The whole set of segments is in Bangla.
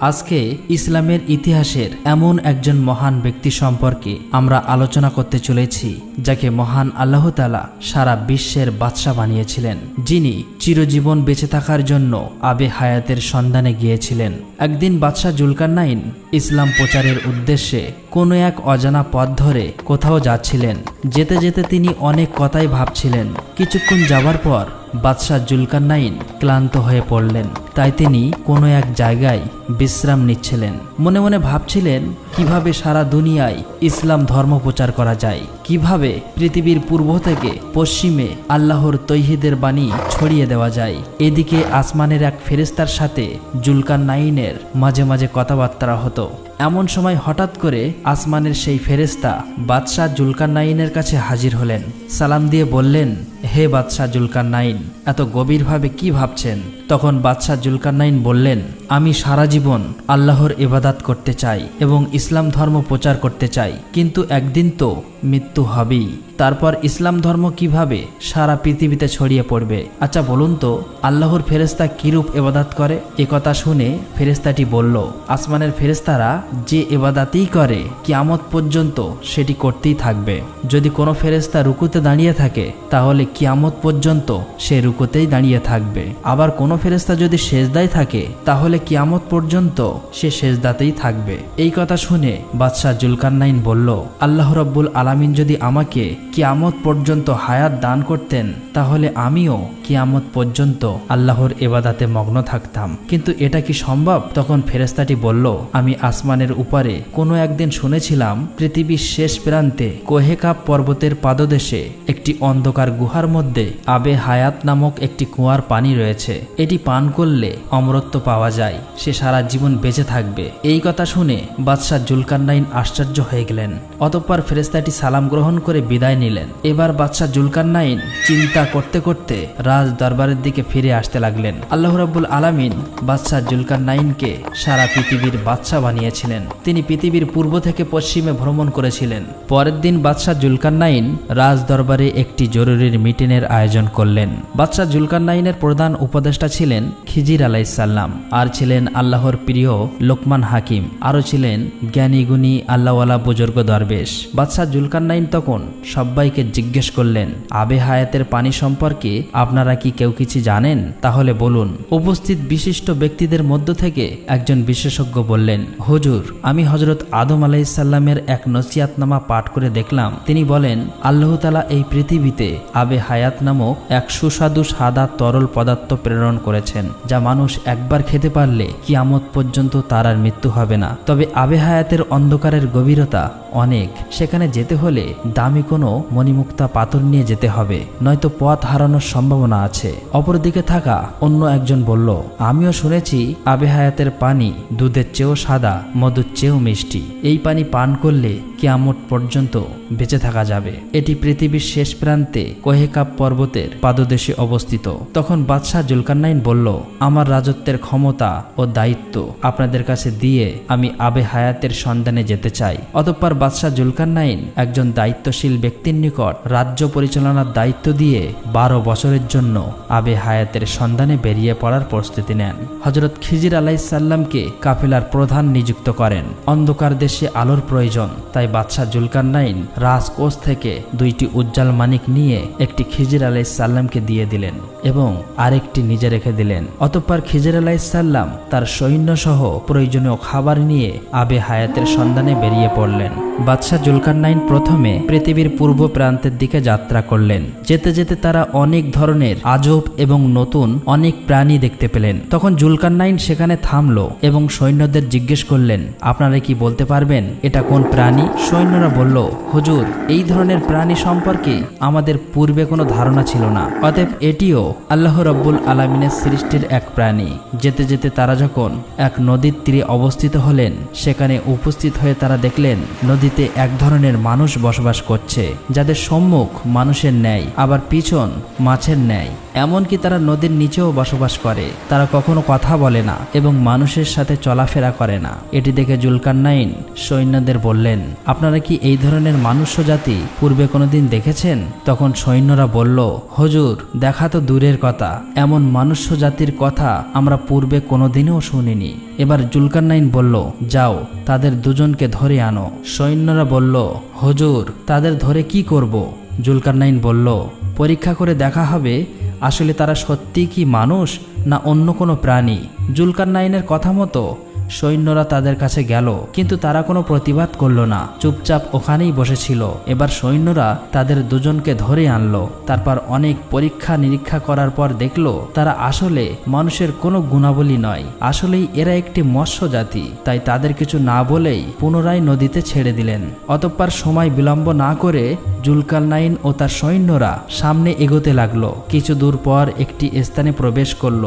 আজকে ইসলামের ইতিহাসের এমন একজন মহান ব্যক্তি সম্পর্কে আমরা আলোচনা করতে চলেছি, যাকে মহান আল্লাহ তালা সারা বিশ্বের বাদশাহ বানিয়েছিলেন। যিনি চিরজীবন বেঁচে থাকার জন্য আবে হায়াতের সন্ধানে গিয়েছিলেন। একদিন বাদশাহ জুলকারনাইন ইসলাম প্রচারের উদ্দেশ্যে কোনো এক অজানা পথ ধরে কোথাও যাচ্ছিলেন। যেতে যেতে তিনি অনেক কথাই ভাবছিলেন। কিছুক্ষণ যাবার পর বাদশাহ জুলকারনাইন ক্লান্ত হয়ে পড়লেন। তাই তিনি কোনো এক জায়গায় বিশ্রাম নিচ্ছিলেন। মনে মনে ভাবছিলেন কীভাবে সারা দুনিয়ায় ইসলাম ধর্ম প্রচার করা যায়? কীভাবে পৃথিবীর পূর্ব থেকে পশ্চিমে আল্লাহর তৈহিদের বাণী ছড়িয়ে দেওয়া যায়? এদিকে আসমানের এক ফেরেস্তার সাথে জুলকার নাইনের মাঝে মাঝে কথাবার্তা হতো। এমন সময় হঠাৎ করে আসমানের সেই ফেরেস্তা বাদশাহ জুলকার নাইনের কাছে হাজির হলেন। সালাম দিয়ে বললেন, হে বাদশাহ জুলকার নাইন এত গভীরভাবে কি ভাবছেন? তখন বাদশাহ জুলকারনাইন বললেন, আমি সারা জীবন আল্লাহর ইবাদাত করতে চাই এবং ইসলাম ধর্ম প্রচার করতে চাই, কিন্তু একদিন তো মৃত্যু হবেই। তারপর ইসলাম ধর্ম কীভাবে সারা পৃথিবীতে ছড়িয়ে পড়বে? আচ্ছা বলুন তো, আল্লাহর ফেরেস্তা কিরূপ এবাদাত করে? এ কথা শুনে ফেরেস্তাটি বলল, আসমানের ফেরেস্তারা যে এবাদাতেই করে, কিয়ামত পর্যন্ত সেটি করতেই থাকবে। যদি কোনো ফেরেস্তা রুকুতে দাঁড়িয়ে থাকে, তাহলে কিয়ামত পর্যন্ত সে রুকুতেই দাঁড়িয়ে থাকবে। আবার কোনো ফেরেস্তা যদি সেজদায় থাকে, তাহলে কিয়ামত পর্যন্ত সে সেজদাতেই থাকবে। এই কথা শুনে বাদশাহ জুলকান্নাইন বলল, আল্লাহ রব্বুল আলামিন যদি আমাকে কিয়ামত পর্যন্ত হায়াত দান করতেন, তাহলে আমিও কিয়ামত পর্যন্ত আল্লাহর এবাদাতে মগ্ন থাকতাম। কিন্তু এটা কি সম্ভব? তখন ফেরেস্তাটি বলল, আমি আসমানের উপরে কোনো একদিন শুনেছিলাম, পৃথিবীর শেষ প্রান্তে কোহেকাপ পর্বতের পাদদেশে একটি অন্ধকার গুহার মধ্যে আবে হায়াত নামক একটি কুয়ার পানি রয়েছে। এটি পান করলে অমরত্ব পাওয়া যায়, সে সারা জীবন বেঁচে থাকবে। এই কথা শুনে বাদশাহ জুলকান্নাইন আশ্চর্য হয়ে গেলেন। অতঃপর ফেরেস্তাটি সালাম গ্রহণ করে বিদায় নিলেন। এবার বাদশাহ জুলকান্নাইন চিন্তা করতে করতে রাজ দরবারের দিকে ফিরে আসতে লাগলেন। আল্লাহ রাব্বুল আলামিন বাদশাহ জুলকান্নাইনকে সারা পৃথিবীর বাদশাহ বানিয়েছিলেন। তিনি পৃথিবীর পূর্ব থেকে পশ্চিমে ভ্রমণ করেছিলেন। পরের দিন বাদশাহ জুলকান্নাইন রাজ দরবারে একটি জরুরির মিটিংয়ের আয়োজন করলেন। বাদশাহ জুলকান্নাইনের প্রধান উপদেষ্টা ছিলেন খিজির আলাইসাল্লাম আর ছিলেন আল্লাহর প্রিয় লোকমান হাকিম। আরও ছিলেন জ্ঞানী গুণী আল্লাহওয়ালা বুজুর্গ দরবেশ। বাদশাহ জুলকান্নাইন তখন সবাইকে জিজ্ঞেস করলেন, আবে হায়াতের পানি সম্পর্কে আপনারা কি কেউ কিছু জানেন? তাহলে বলুন। উপস্থিত বিশিষ্ট ব্যক্তিদের মধ্য থেকে একজন বিশেষজ্ঞ বললেন, হুজুর, আমি হজরত আদম আলাইসাল্লামের এক নসিয়াতনামা পাঠ করে দেখলাম। তিনি বলেন, আল্লাহ তালা এই পৃথিবীতে আবে হায়াত নামক এক সুস্বাদু সাদা তরল পদার্থ প্রেরণ করেছেন, যা মানুষ একবার খেতে পারলে কিয়ামত পর্যন্ত তার আর মৃত্যু হবে না। তবে আবে হায়াতের অন্ধকারের গভীরতা অনেক। সেখানে যেতে হলে দামি কোনো মণিমুক্তা পাথর নিয়ে যেতে হবে, নয়তো পথ হারানোর সম্ভাবনা আছে। অপরদিকে থাকা অন্য একজন বলল, আমিও শুনেছি আবে হায়াতের পানি দুধের চেয়েও সাদা, মধুর চেয়েও মিষ্টি। এই পানি পান করলে কিয়ামত পর্যন্ত বেঁচে থাকা যাবে। এটি পৃথিবীর শেষ প্রান্তে কোহেকাপ পর্বতের পাদদেশে অবস্থিত। তখন বাদশাহ জুলকান্নাইন বলল, আমার রাজত্বের ক্ষমতা ও দায়িত্ব আপনাদের কাছে দিয়ে আমি আবে হায়াতের সন্ধানে যেতে চাই। অতঃপর বাদশাহ জুলকান্নাইন একজন দায়িত্বশীল ব্যক্তির নিকট রাজ্য পরিচালনার দায়িত্ব দিয়ে বারো বছরের জন্য আবে হায়াতের সন্ধানে বেরিয়ে পড়ার প্রস্তুতি নেন। হজরত খিজির আলাইসাল্লামকে কাফেলার প্রধান নিযুক্ত করেন। অন্ধকার দেশে আলোর প্রয়োজন, তাই বাদশাহ জুলকান্নাইন রাজকোষ থেকে দুইটি উজ্জ্বল মানিক নিয়ে একটি খিজির আলাইসাল্লামকে দিয়ে দিলেন এবং আরেকটি নিজে রেখে দিলেন। অতঃপর খিজির আলাইসাল্লাম তার সৈন্যসহ প্রয়োজনীয় খাবার নিয়ে আবে হায়াতের সন্ধানে বেরিয়ে পড়লেন। বাদশাহ জুলকান্নাইন প্রথমে পৃথিবীর পূর্ব প্রান্তের দিকে যাত্রা করলেন। যেতে যেতে তারা অনেক ধরনের আজব এবং নতুন অনেক প্রাণী দেখতে পেলেন। তখন জুলকান্নাইন সেখানে থামলো এবং সৈন্যদের জিজ্ঞেস করলেন, আপনারা কি বলতে পারবেন এটা কোন প্রাণী? সৈন্যরা বলল, হুজুর, এই ধরনের প্রাণী সম্পর্কে আমাদের পূর্বে কোনো ধারণা ছিল না। অতএব এটিও আল্লাহ রব্বুল আলমিনের সৃষ্টির এক প্রাণী। যেতে যেতে তারা যখন এক নদীর তীরে অবস্থিত হলেন, সেখানে উপস্থিত হয়ে তারা দেখলেন, নদীতে এক ধরনের মানুষ বসবাস করছে, যাদের সম্মুখ মানুষের ন্যায়, আবার পিছন মাছের ন্যায়। এমনকি তারা নদীর নিচেও বসবাস করে। তারা কখনো কথা বলে না এবং মানুষের সাথে চলাফেরা করে না। এটি দেখে জুলকান্নাইন সৈন্যদের বললেন আপনারা কি এই ধরনের মানুষ্য জাতি পূর্বে কোনোদিন দেখেছেন? তখন সৈন্যরা বলল, হজুর, দেখা তো দূরের কথা। এমন মানুষ্য জাতির কথা আমরা পূর্বে কোনোদিনও শুনিনি। এবার জুলকারনাইন বলল, যাও, তাদের দুজনকে ধরে আনো। সৈন্যরা বলল, হজুর, তাদের ধরে কি করব? জুলকারনাইন বলল, পরীক্ষা করে দেখা হবে, আসলে তারা সত্যি কি মানুষ না অন্য কোনো প্রাণী? জুলকারনাইনের কথা মতো সৈন্যরা তাদের কাছে গেল, কিন্তু তারা কোনো প্রতিবাদ করল না। চুপচাপ ওখানেই বসেছিল। এবার সৈন্যরা তাদের দুজনকে ধরে আনলো। তারপর অনেক পরীক্ষা নিরীক্ষা করার পর দেখল, তারা আসলে মানুষের কোনো গুণাবলী নয়। আসলেই এরা একটি মৎস্য জাতি। তাই তাদের কিছু না বলেই পুনরায় নদীতে ছেড়ে দিলেন। অতঃপর সময় বিলম্ব না করে জুলকারনাইন ও তার সৈন্যরা সামনে এগোতে লাগল। কিছু দূর পর একটি স্থানে প্রবেশ করল।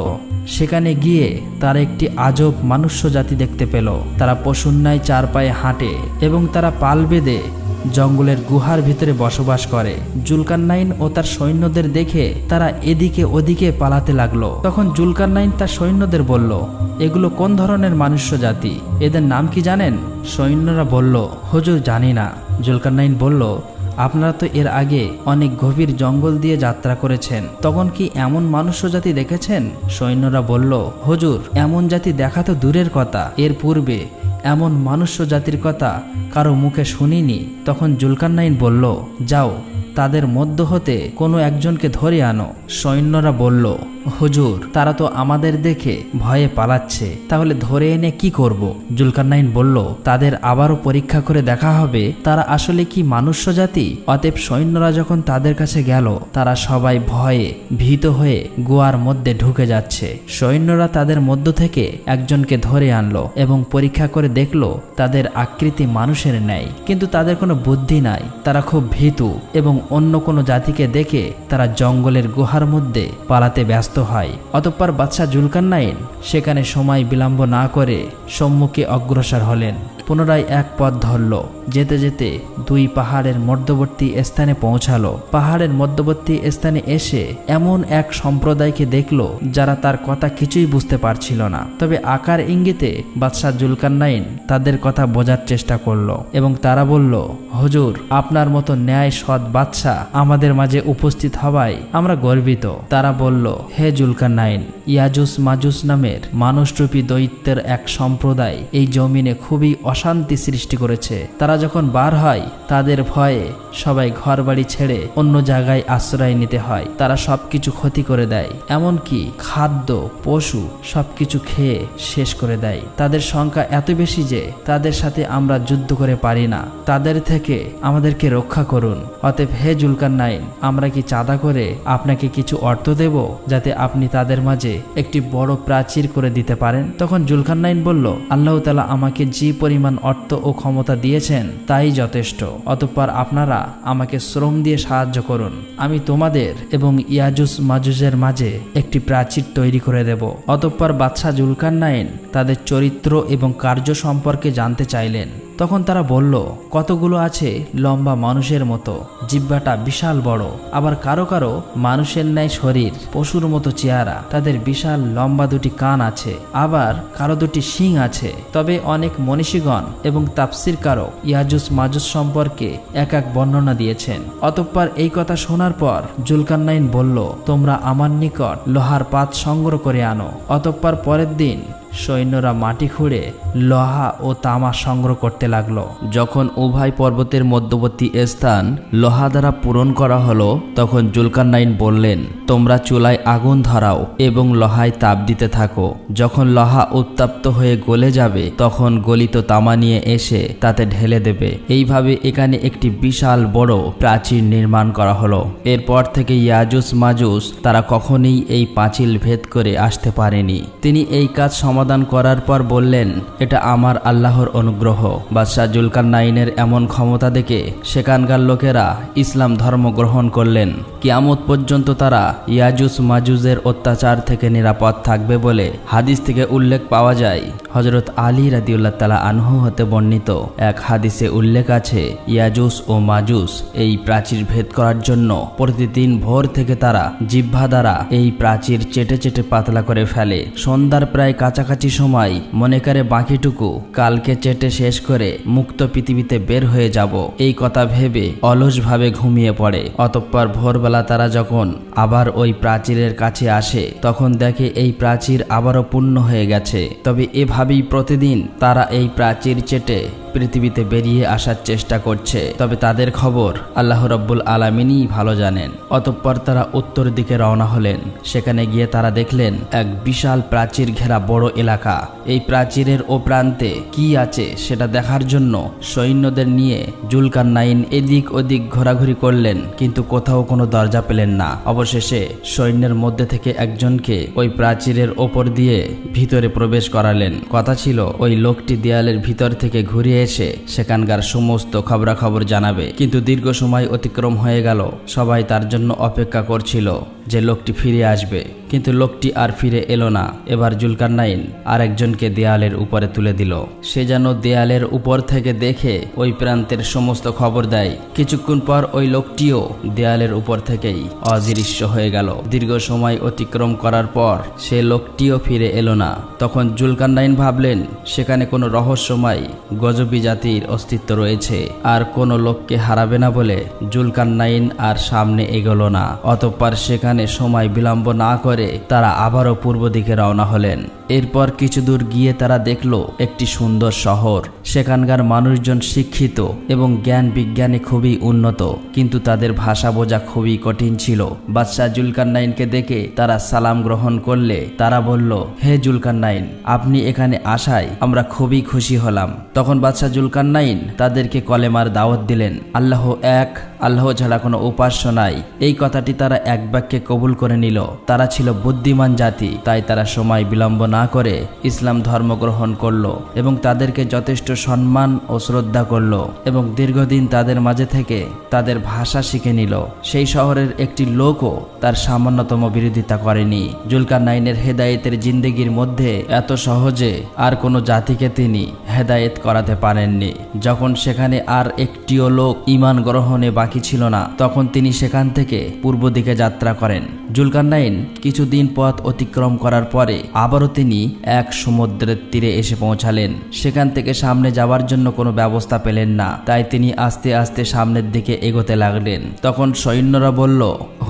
সেখানে গিয়ে তারা একটি আজব মানুষ্য জাতি দেখতে পেল। তারা পশুন্যায় চার পায়ে হাঁটে এবং তারা পাল বেঁধে জঙ্গলের গুহার ভিতরে বসবাস করে। জুলকারনাইন ও তার সৈন্যদের দেখে তারা এদিকে ওদিকে পালাতে লাগল। তখন জুলকারনাইন তার সৈন্যদের বলল, এগুলো কোন ধরনের মানুষ্য জাতি? এদের নাম কি জানেন? সৈন্যরা বলল, হুজুর জানি না। জুলকারনাইন বলল আপনারা তো এর আগে অনেক গভীর জঙ্গল দিয়ে যাত্রা করেছেন। তখন কি এমন মানুষ্য জাতি দেখেছেন? সৈন্যরা বলল, হুজুর, এমন জাতি দেখা তো দূরের কথা। এর পূর্বে এমন মানুষ্য জাতির কথা কারও মুখে শুনিনি তখন জুলকান্নাইন বলল, যাও, তাদের মধ্য হতে কোনো একজনকে ধরে আনো সৈন্যরা বলল হুজুর, তারা তো আমাদের দেখে ভয়ে পালাচ্ছে। তাহলে ধরে এনে কি করব? জুলকারনাইন বলল, তাদের আবারও পরীক্ষা করে দেখা হবে, তারা আসলে কি মানুষ্য জাতি? অতএব সৈন্যরা যখন তাদের কাছে গেল, তারা সবাই ভয়ে ভীত হয়ে গোয়ার মধ্যে ঢুকে যাচ্ছে। সৈন্যরা তাদের মধ্য থেকে একজনকে ধরে আনলো এবং পরীক্ষা করে দেখল, তাদের আকৃতি মানুষের ন্যায়। কিন্তু তাদের কোনো বুদ্ধি নাই, তারা খুব ভীতু এবং অন্য কোনো জাতিকে দেখে তারা জঙ্গলের গুহার মধ্যে পালাতে ব্যস্ত হয়। অতঃপর বাদশাহ জুলকান্নাইন সেখানে সময় বিলম্ব না করে সম্মুখে অগ্রসর হলেন। পুনরায় এক পথ ধরল। যেতে যেতে দুই পাহাড়ের মধ্যবর্তী স্থানে পৌঁছালো। পাহাড়ের মধ্যবর্তী স্থানে এসে এমন এক সম্প্রদায়কে দেখল যারা তার কথা কিছুই বুঝতে পারছিল না। তবে আকার ইঙ্গিতে বাদশাহ জুলকান্নাইন তাদের কথা বোঝার চেষ্টা করল এবং তারা বলল, হজুর, আপনার মতো ন্যায় সৎ বাদশাহ আমাদের মাঝে উপস্থিত হওয়ায় আমরা গর্বিত। তারা বলল, হে জুলকান্নাইন ইয়াজুস মাজুস নামের মানুষরূপী দৈত্যের এক সম্প্রদায় এই জমিনে খুবই অশান্তি সৃষ্টি করেছে। তারা যখন বার হয়, তাদের ভয়ে সবাই ঘর বাড়ি ছেড়ে অন্য জায়গায় আশ্রয় নিতে হয়। তারা সবকিছু ক্ষতি করে দেয়, এমনকি খাদ্য, পশু সবকিছু খেয়ে শেষ করে দেয়। তাদের সংখ্যা এত বেশি যে তাদের সাথে আমরা যুদ্ধ করে পারি না। তাদের থেকে আমাদেরকে রক্ষা করুন। অতএব হে জুলকার নাইন আমরা কি চাঁদা করে আপনাকে কিছু অর্থ দেব, যাতে আপনি তাদের মাঝে একটি বড় প্রাচীর করে দিতে পারেন? তখন জুলকার নাইন বলল, আল্লাহ তালা আমাকে যে পরিমাণ অর্থ ও ক্ষমতা দিয়েছেন, তাই যথেষ্ট। অতঃপর আপনারা আমাকে শ্রম দিয়ে সাহায্য করুন। আমি তোমাদের এবং ইয়াজুস মাজুজের মাঝে একটি প্রাচীর তৈরি করে দেব। অতঃপর বাদশাহ জুলকার নাইন তাদের চরিত্র এবং কার্য সম্পর্কে জানতে চাইলেন। তখন তারা বলল, কতগুলো আছে লম্বা মানুষের মতো? জিব্বাটা বিশাল বড়। আবার কারও কারও মানুষের ন্যায় শরীর, পশুর মতো চেহারা। তাদের বিশাল লম্বা দুটি কান আছে। আবার কারও দুটি শিং আছে। তবে অনেক মনীষীগণ এবং তাপসির কারও ইয়াজুস মাজুস সম্পর্কে এক এক বর্ণনা দিয়েছেন। অতঃপর এই কথা শোনার পর জুলকান্নাইন বলল, তোমরা আমার নিকট লোহার পাত সংগ্রহ করে আনো। অতঃপর পরের দিন সৈন্যরা মাটি খুঁড়ে লোহা ও তামা সংগ্রহ করতে লাগল। যখন উভয় পর্বতের মধ্যবর্তী স্থান লোহা দ্বারা পূরণ করা হলো, তখন জুলকান্নাইন বললেন, তোমরা চুলায় আগুন ধরাও এবং লোহায় তাপ দিতে থাকো। যখন লোহা উত্তাপ্ত হয়ে গলে যাবে, তখন গলিত তামা নিয়ে এসে তাতে ঢেলে দেবে। এইভাবে এখানে একটি বিশাল বড় প্রাচীর নির্মাণ করা হলো। এরপর থেকে ইয়াজুস মাজুস তারা কখনোই এই পাঁচিল ভেদ করে আসতে পারেনি। তিনি এই কাজ সমাধান করার পর বললেন, এটা আমার আল্লাহর অনুগ্রহ। বাদশাহ জুলকার নাইনের এমন ক্ষমতা দেখে সেখানকার লোকেরা ইসলাম ধর্ম গ্রহণ করলেন। কিয়ামত পর্যন্ত তারা ইয়াজুস মাজুজের অত্যাচার থেকে নিরাপদ থাকবে বলে হাদিস থেকে উল্লেখ পাওয়া যায়। হজরত আলী রাদিউল্লাহ তালা আনহু হতে বর্ণিত এক হাদিসে উল্লেখ আছে, ইয়াজুস ও মাজুস এই প্রাচীর ভেদ করার জন্য প্রতিদিন ভোর থেকে তারা জিহ্বা দ্বারা এই প্রাচীর চেটে চেটে পাতলা করে ফেলে। সন্ধ্যার প্রায় কাছাকাছি কাছাকাছি সময় মনে করে বাকিটুকু কালকে চেটে শেষ করে মুক্ত পৃথিবীতে বের হয়ে যাব। এই কথা ভেবে অলসভাবে ঘুমিয়ে পড়ে। অতঃপর ভোরবেলা তারা যখন আবার ওই প্রাচীরের কাছে আসে, তখন দেখে এই প্রাচীর আবারও পূর্ণ হয়ে গেছে। তবে এভাবেই প্রতিদিন তারা এই প্রাচীর চেটে পৃথিবীতে বেরিয়ে আসার চেষ্টা করছে। তবে তাদের খবর আল্লাহ রব্বুল আলমিনই ভালো জানেন। অতঃপর তারা উত্তর দিকে রওনা হলেন। সেখানে গিয়ে তারা দেখলেন এক বিশাল প্রাচীর ঘেরা বড় এলাকা। এই প্রাচীরের ও প্রান্তে কি আছে সেটা দেখার জন্য সৈন্যদের নিয়ে জুলকার নাইন এদিক ওদিক ঘোরাঘুরি করলেন, কিন্তু কোথাও কোনো দরজা পেলেন না। অবশেষে সৈন্যের মধ্যে থেকে একজনকে ওই প্রাচীরের ওপর দিয়ে ভিতরে প্রবেশ করালেন। কথা ছিল, ওই লোকটি দেয়ালের ভিতর থেকে ঘুরিয়ে এসে সেখানকার সমস্ত খবরাখবর জানাবে। কিন্তু দীর্ঘ সময় অতিক্রম হয়ে গেল। সবাই তার জন্য অপেক্ষা করছিল। যে লোকটি ফিরে আসবে, কিন্তু লোকটি আর ফিরে এলো না। এবার জুলকার নাইন আরেকজনকে দেয়ালের উপরে তুলে দিল। সে যেন দেয়ালের উপর থেকে দেখে ওই প্রান্তের সমস্ত খবর দেয়। কিছুক্ষণ পর ওই লোকটিও দেয়ালের উপর থেকেই অদৃশ্য হয়ে গেল। দীর্ঘ সময় অতিক্রম করার পর সে লোকটিও ফিরে এলো না। তখন জুলকার নাইন ভাবলেন, সেখানে কোনো রহস্যময় গজবি জাতির অস্তিত্ব রয়েছে। আর কোনো লোককে হারাবে না বলে জুলকার নাইন আর সামনে এগোলো না। অতঃপর সেখানে সময় বিলম্ব না করে তারা আবারও পূর্ব দিকে রওনা হলেন। এরপর কিছু দূর গিয়ে তারা দেখল একটি সুন্দর শহর। সেখানকার মানুষজন শিক্ষিত এবং জ্ঞান বিজ্ঞানে খুবই উন্নত, কিন্তু তাদের ভাষা বোঝা খুবই কঠিন ছিল। বাদশাহ জুলকার নাইনকে দেখে তারা সালাম গ্রহণ করলে তারা বলল, হে জুলকার নাইন আপনি এখানে আসায় আমরা খুবই খুশি হলাম। তখন বাদশাহ জুলকার নাইন তাদেরকে কলেমার দাওয়াত দিলেন, আল্লাহ এক, আল্লাহ ছাড়া কোনো উপাস্য নাই। এই কথাটি তারা এক বাক্যে কবুল করে নিল, তারা ছিল বুদ্ধিমান জাতি, তাই তারা সময় বিলম্ব না করে ইসলাম ধর্ম গ্রহণ করল এবং তাদেরকে যথেষ্ট সম্মান ও শ্রদ্ধা করল এবং দীর্ঘদিন তাদের মাঝে থেকে তাদের ভাষা শিখে নিল। সেই শহরের একটি লোকও তার সামান্যতম বিরোধিতা করেনি। জুলকার নাইনের হেদায়েতের জিন্দেগির মধ্যে এত সহজে আর কোনো জাতিকে তিনি হেদায়েত করাতে পারেননি। যখন সেখানে আর একটিও লোক ইমান গ্রহণে বাকি ছিল না, তখন তিনি সেখান থেকে পূর্ব দিকে যাত্রা করেন। জুলকারনাইন কিছুদিন পথ অতিক্রম করার পরে আবারও তিনি এক সমুদ্রের তীরে এসে পৌঁছালেন। সেখান থেকে সামনে যাওয়ার জন্য কোনো ব্যবস্থা পেলেন না। তাই তিনি আস্তে আস্তে সামনের দিকে এগোতে লাগলেন। তখন সৈন্যরা বলল,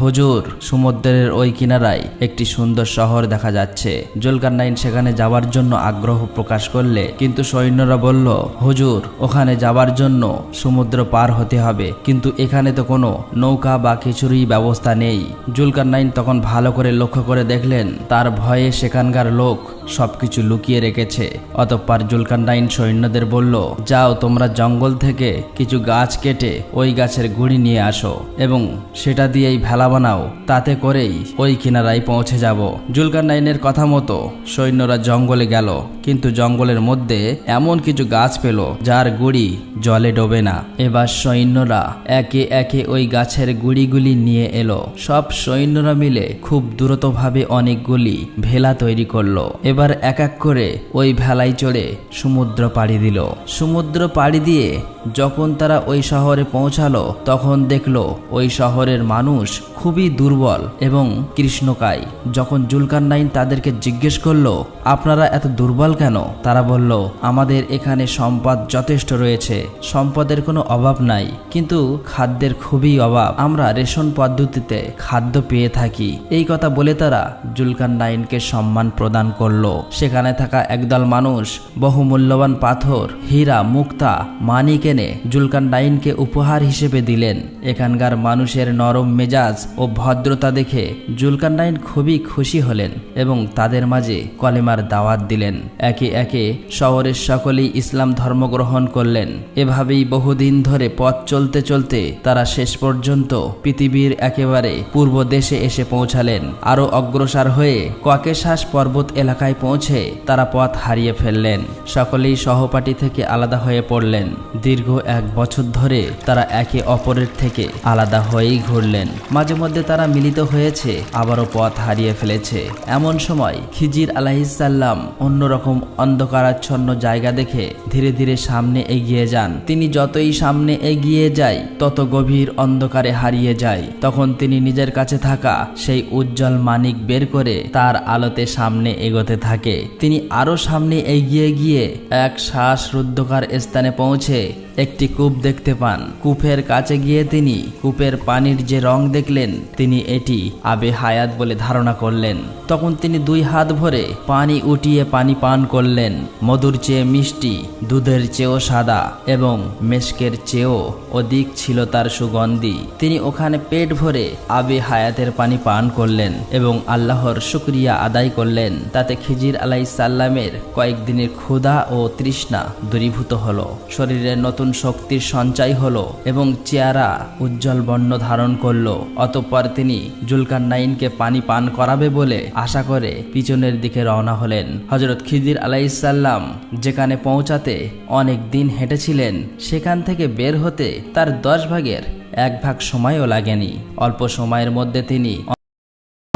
হুজুর, সমুদ্রের ওই কিনারায় একটি সুন্দর শহর দেখা যাচ্ছে। জুলকারনাইন সেখানে যাওয়ার জন্য আগ্রহ প্রকাশ করলে। কিন্তু সৈন্যরা বলল, হুজুর, ওখানে যাওয়ার জন্য সমুদ্র পার হতে হবে। কিন্তু এখানে তো কোনো নৌকা বা কিছুরই ব্যবস্থা নেই। জুলকারনাইন তখন ভালো করে লক্ষ্য করে দেখলেন, তার ভয়ে সেখানকার লোক সবকিছু লুকিয়ে রেখেছে। অতঃপর জুলকারনাইন সৈন্যদের বলল, যাও তোমরা জঙ্গল থেকে কিছু গাছ কেটে ওই গাছের গুড়ি নিয়ে আসো এবং সেটা দিয়েই ভেলা বানাও। তাতে করেই ওই কিনারায় পৌঁছে যাব। জুলকারনাইনের কথা মতো সৈন্যরা জঙ্গলে গেল। কিন্তু জঙ্গলের মধ্যে এমন কিছু গাছ পেল যার গুড়ি জলে ডোবে না। এবার সৈন্যরা একে একে ওই গাছের গুড়িগুলি নিয়ে এলো। সব সৈন্যরা মিলে খুব দ্রুতভাবে অনেকগুলি ভেলা তৈরি করল। এবার এক এক করে ওই ভেলায় চড়ে সমুদ্র পাড়ি দিল। সমুদ্র পাড়ি দিয়ে যখন তারা ওই শহরে পৌঁছালো, তখন দেখল ওই শহরের মানুষ খুবই দুর্বল এবং কৃষ্ণকায়। যখন জুলকার নাইন তাদেরকে জিজ্ঞেস করল, আপনারা এত দুর্বল কেন? তারা বলল, আমাদের এখানে সম্পদ যথেষ্ট রয়েছে, সম্পদের কোনো অভাব নাই, কিন্তু খাদ্যের খুবই অভাব। আমরা রেশন পদ্ধতিতে খাদ্য পেয়ে থাকি। এই কথা বলে তারা জুলকার নাইনকে সম্মান প্রদান করল। সেখানে থাকা একদল মানুষ বহু মূল্যবান পাথর, হীরা, মুক্তা মানিক এনে জুলকার নাইনকে উপহার হিসেবে দিলেন। এখানকার মানুষের নরম মেজাজ ও ভদ্রতা দেখে জুলকার নাইন খুবই খুশি হলেন এবং তাদের মাঝে কলেমার দাওয়াত দিলেন। একে একে শহরের সকলেই ইসলাম ধর্ম গ্রহণ করলেন। এভাবেই বহুদিন ধরে পথ চলতে চলতে তারা শেষ পর্যন্ত পৃথিবীর একেবারে পূর্ব দেশে এসে পৌঁছালেন। আরও অগ্রসর হয়ে ককেশাস পর্বত এলাকায় পৌঁছে তারা পথ হারিয়ে ফেললেন। সকলেই সহপাঠী থেকে আলাদা হয়ে পড়লেন। দীর্ঘ এক বছর ধরে তারা একে অপরের থেকে আলাদা হয়েই ঘুরলেন। মাঝে মধ্যে তারা মিলিত হয়েছে, আবারও পথ হারিয়ে ফেলেছে। এমন সময় খিজির আলাহিসাল্লাম অন্যরকম অন্ধকারাচ্ছন্ন জায়গা দেখে ধীরে ধীরে সামনে এগিয়ে যান। তিনি যতই সামনে এগিয়ে যায় তত গভীর অন্ধকারে হারিয়ে যায়। তখন তিনি নিজের কাছে থাকা সেই উজ্জ্বল মানিক বের করে তার আলোতে সামনে এগোতে থাকে। তিনি আরও সামনে এগিয়ে গিয়ে এক শ্বাসরুদ্ধকার স্থানে পৌঁছে একটি কূপ দেখতে পান। কূপের কাছে গিয়ে তিনি কূপের পানির যে রং দেখলেন, তিনি এটি আবে হায়াত বলে ধারণা করলেন। তখন তিনি দুই হাত ভরে পানি উঠিয়ে পানি পান করলেন। মধুর চেয়ে মিষ্টি, দুধের চেয়েও সাদা এবং মেশকের চেয়েও অধিক ছিল তার সুগন্ধি। তিনি ওখানে পেট ভরে আবে হায়াতের পানি পান করলেন এবং আল্লাহর শুক্রিয়া আদায় করলেন। তাতে খিজির আলাই সাল্লামের কয়েকদিনের ক্ষুধা ও তৃষ্ণা দূরীভূত হলো। শরীরের নতুন শক্তির সঞ্চয় হলো এবং চেহারা উজ্জ্বল বর্ণ ধারণ করল। অতঃপর তিনি জুলকার নাইনকে পানি পান করাবে বলে আশা করে পিছনের দিকে রওনা হলেন। হজরত খিদির আলাইসাল্লাম যেখানে পৌঁছাতে অনেক দিন হেঁটেছিলেন, সেখান থেকে বের হতে তার দশ ভাগের এক ভাগ সময়ও লাগেনি। অল্প সময়ের মধ্যে তিনি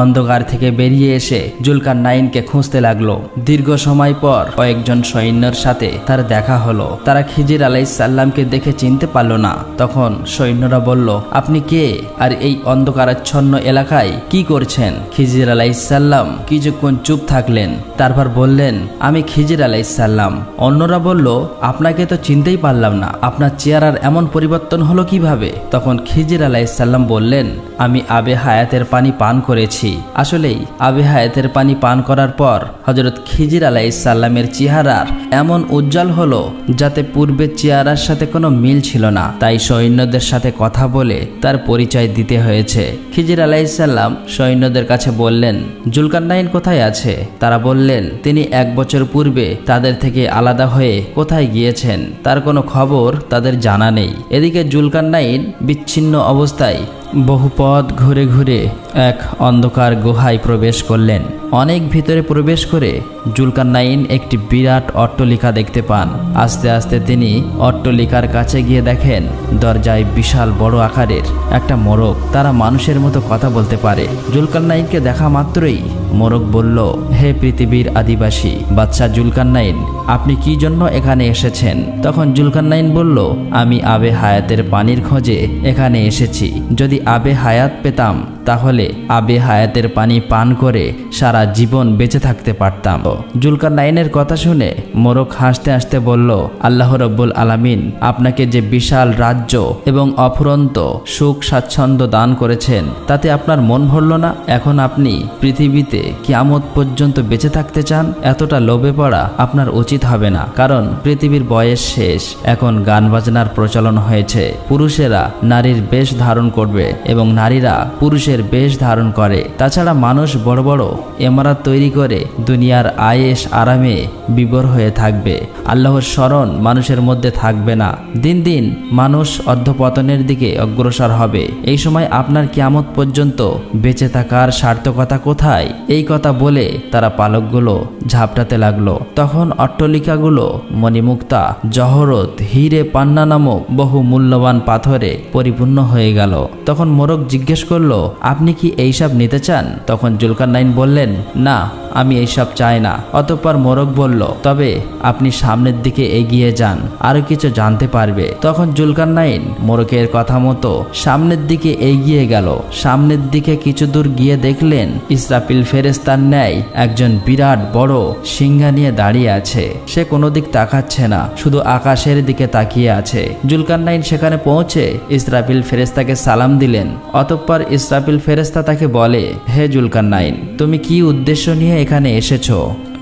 অন্ধকার থেকে বেরিয়ে এসে জুলকার নাইনকে খুঁজতে লাগল। দীর্ঘ সময় পর কয়েকজন সৈন্যর সাথে তার দেখা হলো। তারা খিজির আলাইসাল্লামকে দেখে চিনতে পারল না। তখন সৈন্যরা বলল, আপনি কে? আর এই অন্ধকারাচ্ছন্ন এলাকায় কি করছেন? খিজির আলাইসাল্লাম কিছুক্ষণ চুপ থাকলেন। তারপর বললেন, আমি খিজির আলাইসাল্লাম অন্যরা বলল, আপনাকে তো চিনতেই পারলাম না। আপনার চেহারার এমন পরিবর্তন হলো কীভাবে? তখন খিজির আলাইসাল্লাম বললেন, আমি আবে হায়াতের পানি পান করেছি। আসলেই আবে হায়াতের পানি পান করার পর হজরত খিজির আলাইসাল্লামের চেহারার এমন উজ্জ্বল হলো যাতে পূর্বের চেহারার সাথে কোনো মিল ছিল না। তাই সৈন্যদের সাথে কথা বলে তার পরিচয় দিতে হয়েছে। খিজির আলাইসাল্লাম সৈন্যদের কাছে বললেন জুলকান্নাইন কোথায় আছে? তারা বললেন, তিনি এক বছর পূর্বে তাদের থেকে আলাদা হয়ে কোথায় গিয়েছেন? তার কোনো খবর তাদের জানা নেই। এদিকে জুলকান্নাইন বিচ্ছিন্ন অবস্থায় বহু পথ ঘুরে ঘুরে এক অন্ধকার গুহায় প্রবেশ করলেন। অনেক ভিতরে প্রবেশ করে জুলকান্নাইন একটি বিরাট অট্টলিকা দেখতে পান। আস্তে আস্তে তিনি অট্টলিকার কাছে গিয়ে দেখেন, দরজায় বিশাল বড় আকারের একটা মোরগ। তারা মানুষের মতো কথা বলতে পারে। জুলকান্নাইনকে দেখা মাত্রই মোরগ বলল, হে পৃথিবীর আদিবাসী বাদশাহ জুলকান্নাইন, আপনি কি জন্য এখানে এসেছেন? তখন জুলকান্নাইন বলল, আমি আবে হায়াতের পানির খোঁজে এখানে এসেছি। যদি আবে হায়াত পেতাম। তাহলে আবে হায়াতের পানি পান করে সারা জীবন বেঁচে থাকতে পারতাম। জুলকার নাইনের কথা শুনে মোরক হাসতে হাসতে বলল, আল্লাহ রব্বুল আলামিন আপনাকে যে বিশাল রাজ্য এবং অফুরন্ত সুখ স্বাচ্ছন্দ্য দান করেছেন, তাতে আপনার মন ভরল না? এখন আপনি পৃথিবীতে কিয়ামত পর্যন্ত বেঁচে থাকতে চান? এতটা লোভে পড়া আপনার উচিত হবে না। কারণ পৃথিবীর বয়স শেষ, এখন গান বাজনার প্রচলন হয়েছে। পুরুষেরা নারীর বেশ ধারণ করবে এবং নারীরা পুরুষের বেশ ধারণ করে। তাছাড়া মানুষ বড় বড় এমারাত তৈরি করে দুনিয়ার আয়েস আরামে বিবর হয়ে থাকবে। আল্লাহর স্মরণ মানুষের মধ্যে থাকবে না। দিন দিন মানুষ অর্ধপতনের দিকে অগ্রসর হবে। এই সময় আপনার কিয়ামত পর্যন্ত বেঁচে থাকার সার্থকতা কোথায়? এই কথা বলে তারা পালকগুলো ঝাপটাতে লাগল। তখন অট্টলিকাগুলো মণিমুক্তা, জহরত, হিরে পান্না নামক বহু মূল্যবান পাথরে পরিপূর্ণ হয়ে গেল। তখন মোরক জিজ্ঞেস করল আপনি কি এইসব নিতে চান? তখন জুলকার নাইন বললেন, না, আমি এইসব চাই না। অতঃপর মোরগ বলল, তবে আপনি সামনের দিকে এগিয়ে যান, আরও কিছু জানতে পারবে। তখন জুলকার নাইন মোরগের কথা মতো সামনের দিকে এগিয়ে গেল। সামনের দিকে কিছু দূর গিয়ে দেখলেন, ইসরাফিল ফেরেস্তার ন্যায় একজন বিরাট বড় সিংহা নিয়ে দাঁড়িয়ে আছে। সে কোনো দিক তাকাচ্ছে না, শুধু আকাশের দিকে তাকিয়ে আছে। জুলকার নাইন সেখানে পৌঁছে ইসরাফিল ফেরেস্তাকে সালাম দিলেন। অতঃপর ইসরাফিল ফেরেস্তা তাকে বলে হে জুলকার নাইন তুমি কি উদ্দেশ্য নিয়ে এখানে এসেছ?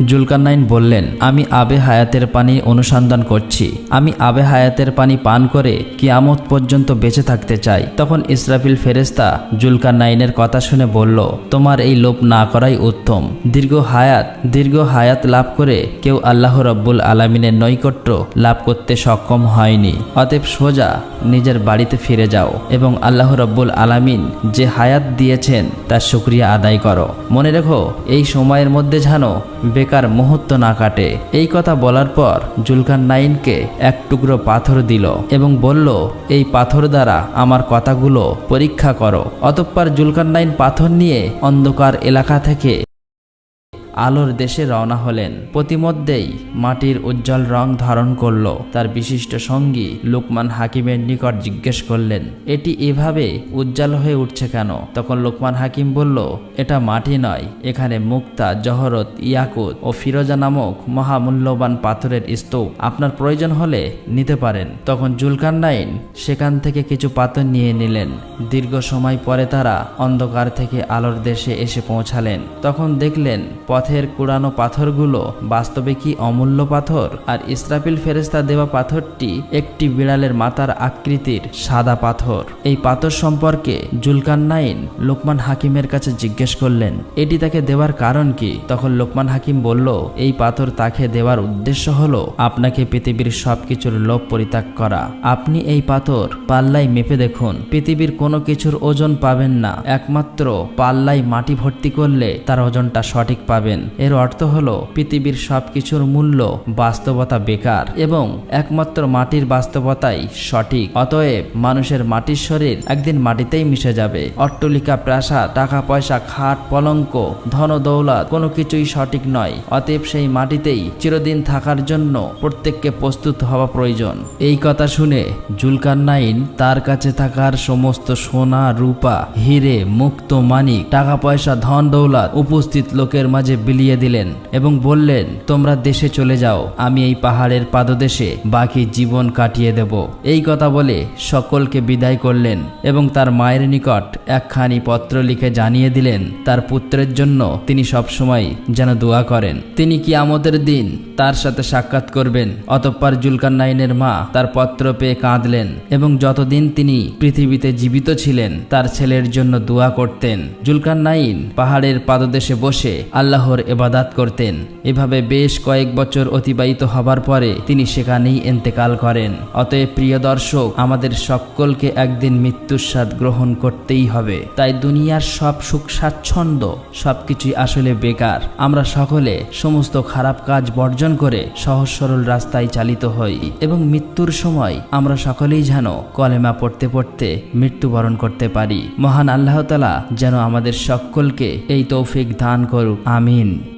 জুলকান্নাইন বললেন, আমি আবে হায়াতের পানি অনুসন্ধান করছি। আমি আবে হায়াতের পানি পান করে কিয়ামত পর্যন্ত বেঁচে থাকতে চাই। তখন ইসরাফিল ফেরেস্তা জুলকান্নাইনের কথা শুনে বলল, তোমার এই লোভ না করাই উত্তম। দীর্ঘ হায়াত দীর্ঘ হায়াত লাভ করে কেউ আল্লাহ রব্বুল আলমিনের নৈকট্য লাভ করতে সক্ষম হয়নি। অতএব সোজা নিজের বাড়িতে ফিরে যাও এবং আল্লাহ রব্বুল আলামিন যে হায়াত দিয়েছেন, তার শুক্রিয়া আদায় করো। মনে রেখো, এই সময়ের মধ্যে যেন বেকার মুহূর্ত না কাটে। এই কথা বলার পর জুলকান নাইনকে এক টুকরো পাথর দিল এবং বলল, এই পাথর দ্বারা আমার কথাগুলো পরীক্ষা করো। অতঃপর জুলকার নাইন পাথর নিয়ে অন্ধকার এলাকা থেকে আলোর দেশে রওনা হলেন। প্রতিমধ্যেই মাটির উজ্জ্বল রং ধারণ করল। তার বিশিষ্ট সঙ্গী লোকমান হাকিমের নিকট জিজ্ঞেস করলেন, এটি এভাবে উজ্জ্বল হয়ে উঠছে কেন? তখন লোকমান হাকিম বলল, এটা মাটি নয়, এখানে মুক্তা, জহরত, ইয়াকুত ও ফিরোজা নামক মহামূল্যবান পাথরের স্তূপ। আপনার প্রয়োজন হলে নিতে পারেন। তখন জুলকান্নাইন সেখান থেকে কিছু পাথর নিয়ে নিলেন। দীর্ঘ সময় পরে তারা অন্ধকার থেকে আলোর দেশে এসে পৌঁছালেন। তখন দেখলেন পথের কুড়ানো পাথরগুলো বাস্তবে কি অমূল্য পাথর? আর ইসরাফিল ফেরেস্তা দেওয়া পাথরটি একটি বিড়ালের মাথার আকৃতির সাদা পাথর। এই পাথর সম্পর্কে জুলকান্নাইন লোকমান হাকিমের কাছে জিজ্ঞেস করলেন, এটি তাকে দেওয়ার কারণ কি? তখন লোকমান হাকিম বলল, এই পাথর তাকে দেওয়ার উদ্দেশ্য হলো আপনাকে পৃথিবীর সবকিছুর লোভ পরিত্যাগ করা। আপনি এই পাথর পাল্লাই মেপে দেখুন। পৃথিবীর কোনো কিছুর ওজন পাবেন না। একমাত্র পাল্লাই মাটি ভর্তি করলে তার ওজনটা সঠিক পাবেন। এর অর্থ হল, পৃথিবীর সবকিছুর মূল্য বাস্তবতা বেকার এবং একমাত্র মাটির বাস্তবতাই সঠিক। অতএব মানুষের মাটির শরীর একদিন মাটিতেই মিশে যাবে। অট্টলিকা, প্রাসাদ টাকা পয়সা খাট, পলঙ্ক, ধন, দৌলত কোনো কিছুই সঠিক নয়। অতএব সেই মাটিতেই চিরদিন থাকার জন্য প্রত্যেককে প্রস্তুত হওয়া প্রয়োজন। এই কথা শুনে জুলকান্নাইন তার কাছে থাকার সমস্ত সোনা, রূপা, হিরে, মুক্ত মানিক টাকা পয়সা ধন, দৌলত উপস্থিত লোকের মাঝে বিলিয়ে দিলেন এবং বললেন, তোমরা দেশে চলে যাও, আমি এই পাহাড়ের পাদদেশে বাকি জীবন কাটিয়ে দেব। এই কথা বলে সকলকে বিদায় করলেন এবং তার মায়ের নিকট একখানি পত্র লিখে জানিয়ে দিলেন, তার পুত্রের জন্য তিনি সবসময় যেন দোয়া করেন। তিনি কি আমাদের দিন তার সাথে সাক্ষাৎ করবেন, অতঃপর জুলকান্নাইনের মা তার পত্র পেয়ে কাঁদলেন এবং যতদিন তিনি পৃথিবীতে জীবিত ছিলেন, তার ছেলের জন্য দোয়া করতেন। জুলকান্নাইন পাহাড়ের পাদদেশে বসে আল্লাহর এবাদাত করতেন। এভাবে বেশ কয়েক বছর অতিবাহিত হবার পরে তিনি সেখানেই এন্তেকাল করেন। অতএব প্রিয় দর্শক, আমাদের সকলকে একদিন মৃত্যুর স্বাদ গ্রহণ করতেই হবে। তাই দুনিয়ার সব সুখ স্বাচ্ছন্দ্য সবকিছুই আসলে বেকার। আমরা সকলে সমস্ত খারাপ কাজ বর্জন করে সহজ সরল রাস্তায় চালিত হই এবং মৃত্যুর সময় আমরা সকলেই যেন কলেমা পড়তে পড়তে মৃত্যুবরণ করতে পারি। মহান আল্লাহতালা যেন আমাদের সকলকে এই তৌফিক দান করুক। আমিন। Amin.